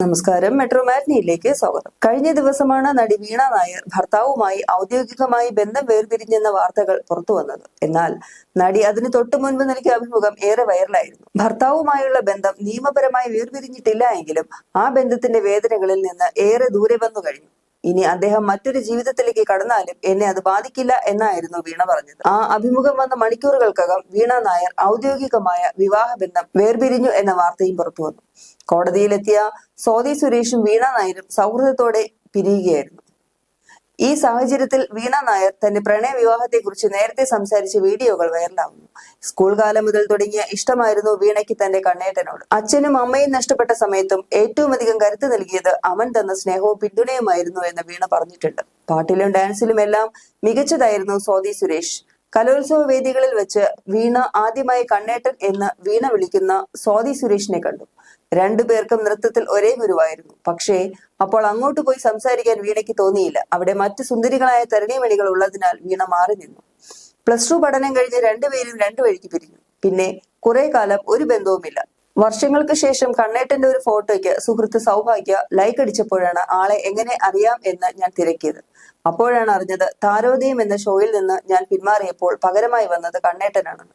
നമസ്കാരം. മെട്രോ മാറ്റിനിയിലേക്ക് സ്വാഗതം. കഴിഞ്ഞ ദിവസമാണ് നടി വീണ നായർ ഭർത്താവുമായി ഔദ്യോഗികമായി ബന്ധം വേർതിരിഞ്ഞെന്ന വാർത്തകൾ പുറത്തു വന്നത്. എന്നാൽ നടി അതിന് തൊട്ടു മുൻപ് നൽകിയ അഭിമുഖം ഏറെ വൈറലായിരുന്നു. ഭർത്താവുമായുള്ള ബന്ധം നിയമപരമായി വേർപിരിഞ്ഞിട്ടില്ല എങ്കിലും ആ ബന്ധത്തിന്റെ വേദനകളിൽ നിന്ന് ഏറെ ദൂരെ വന്നു കഴിഞ്ഞു. ഇനി അദ്ദേഹം മറ്റൊരു ജീവിതത്തിലേക്ക് കടന്നാലും എന്നെ അത് ബാധിക്കില്ല എന്നായിരുന്നു വീണ പറഞ്ഞത്. ആ അഭിമുഖം വന്ന മണിക്കൂറുകൾക്കകം വീണ നായർ ഔദ്യോഗികമായ വിവാഹബന്ധം വേർപിരിഞ്ഞു എന്ന വാർത്തയും പുറത്തു വന്നു കോടതിയിലെത്തിയ സോദി സുരേഷും വീണ നായരും സൗഹൃദത്തോടെ പിരിയുകയായിരുന്നു. ഈ സാഹചര്യത്തിൽ വീണ നായർ തന്റെ പ്രണയ വിവാഹത്തെക്കുറിച്ച് നേരത്തെ സംസാരിച്ച വീഡിയോകൾ വൈറലാവുന്നു. സ്കൂൾ കാലം മുതൽ തുടങ്ങിയ ഇഷ്ടമായിരുന്നു വീണയ്ക്ക് തന്റെ കണ്ണേട്ടനോട്. അച്ഛനും അമ്മയും നഷ്ടപ്പെട്ട സമയത്തും ഏറ്റവും അധികം കരുത്ത് നൽകിയത് അവൻ തന്ന സ്നേഹവും പിന്തുണയുമായിരുന്നു എന്ന് വീണ പറഞ്ഞിട്ടുണ്ട്. പാട്ടിലും ഡാൻസിലും എല്ലാം മികച്ചതായിരുന്നു സ്വാതി സുരേഷ്. കലോത്സവ വേദികളിൽ വെച്ച് വീണ ആദ്യമായി കണ്ണേട്ടൻ എന്ന് വീണ വിളിക്കുന്ന സ്വാതി സുരേഷിനെ കണ്ടു. രണ്ടുപേർക്കും നൃത്തത്തിൽ ഒരേ ഗുരുവായിരുന്നു. പക്ഷേ അപ്പോൾ അങ്ങോട്ട് പോയി സംസാരിക്കാൻ വീണയ്ക്ക് തോന്നിയില്ല. അവിടെ മറ്റു സുന്ദരികളായ തരണീമണികൾ ഉള്ളതിനാൽ വീണ മാറി നിന്നു. പ്ലസ് ടു പഠനം കഴിഞ്ഞ് രണ്ടുപേരും രണ്ടു വഴിക്ക് പിരിഞ്ഞു. പിന്നെ കുറെ കാലം ഒരു ബന്ധവുമില്ല. വർഷങ്ങൾക്ക് ശേഷം കണ്ണേട്ടന്റെ ഒരു ഫോട്ടോയ്ക്ക് സുഹൃത്ത് സൗഭാഗ്യ ലൈക്ക് അടിച്ചപ്പോഴാണ് ആളെ എങ്ങനെ അറിയാം എന്ന് ഞാൻ തിരക്കിയത്. അപ്പോഴാണ് അറിഞ്ഞത് താരോദയം എന്ന ഷോയിൽ നിന്ന് ഞാൻ പിന്മാറിയപ്പോൾ പകരമായി വന്നത് കണ്ണേട്ടനാണെന്ന്.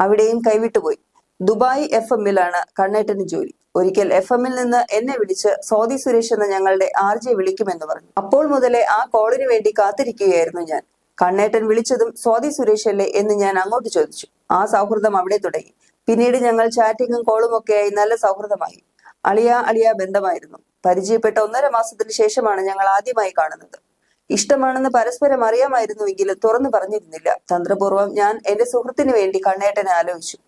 അവിടെയും കൈവിട്ടുപോയി. ദുബായ് എഫ് എമ്മിലാണ് കണ്ണേട്ടന് ജോലി. ഒരിക്കൽ എഫ് എമ്മിൽ നിന്ന് എന്നെ വിളിച്ച് സോദി സുരേഷ് എന്ന ഞങ്ങളുടെ ആർ ജെ വിളിക്കുമെന്ന് പറഞ്ഞു. അപ്പോൾ മുതലേ ആ കോളിന് വേണ്ടി കാത്തിരിക്കുകയായിരുന്നു ഞാൻ. കണ്ണേട്ടൻ വിളിച്ചതും സ്വാതി സുരേഷ് അല്ലേ എന്ന് ഞാൻ അങ്ങോട്ട് ചോദിച്ചു. ആ സൗഹൃദം അവിടെ തുടങ്ങി. പിന്നീട് ഞങ്ങൾ ചാറ്റിങ്ങും കോളും ഒക്കെയായി നല്ല സൗഹൃദമായി. അളിയ അളിയ ബന്ധമായിരുന്നു. പരിചയപ്പെട്ട ഒന്നര മാസത്തിന് ശേഷമാണ് ഞങ്ങൾ ആദ്യമായി കാണുന്നത്. ഇഷ്ടമാണെന്ന് പരസ്പരം അറിയാമായിരുന്നുവെങ്കിലും തുറന്നു പറഞ്ഞിരുന്നില്ല. തന്ത്രപൂർവം ഞാൻ എന്റെ സുഹൃത്തിന് വേണ്ടി കണ്ണേട്ടനെ ആലോചിച്ചു.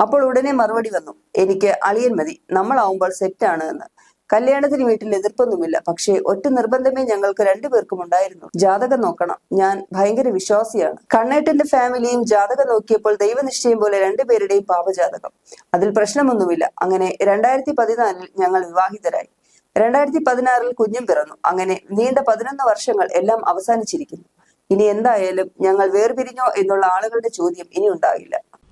അപ്പോൾ ഉടനെ മറുപടി വന്നു. എനിക്ക് അളിയൻ മതി. നമ്മളാവുമ്പോൾ സെറ്റാണ് എന്ന്. കല്യാണത്തിന് വീട്ടിൽ എതിർപ്പൊന്നുമില്ല. പക്ഷേ ഒറ്റ നിർബന്ധമേ ഞങ്ങൾക്ക് രണ്ടുപേർക്കും ഉണ്ടായിരുന്നു. ജാതകം നോക്കണം. ഞാൻ ഭയങ്കര വിശ്വാസിയാണ്. കണ്ണേട്ടന്റെ ഫാമിലിയും ജാതകം നോക്കിയപ്പോൾ ദൈവനിശ്ചയം പോലെ രണ്ടുപേരുടെയും പാപജാതകം. അതിൽ പ്രശ്നമൊന്നുമില്ല. അങ്ങനെ രണ്ടായിരത്തി പതിനാലിൽ ഞങ്ങൾ വിവാഹിതരായി. രണ്ടായിരത്തി പതിനാറിൽ കുഞ്ഞും പിറന്നു. അങ്ങനെ നീണ്ട പതിനൊന്ന് വർഷങ്ങൾ എല്ലാം അവസാനിച്ചിരിക്കുന്നു. ഇനി എന്തായാലും ഞങ്ങൾ വേർപിരിഞ്ഞോ എന്നുള്ള ആളുകളുടെ ചോദ്യം ഇനി ഉണ്ടാകില്ല.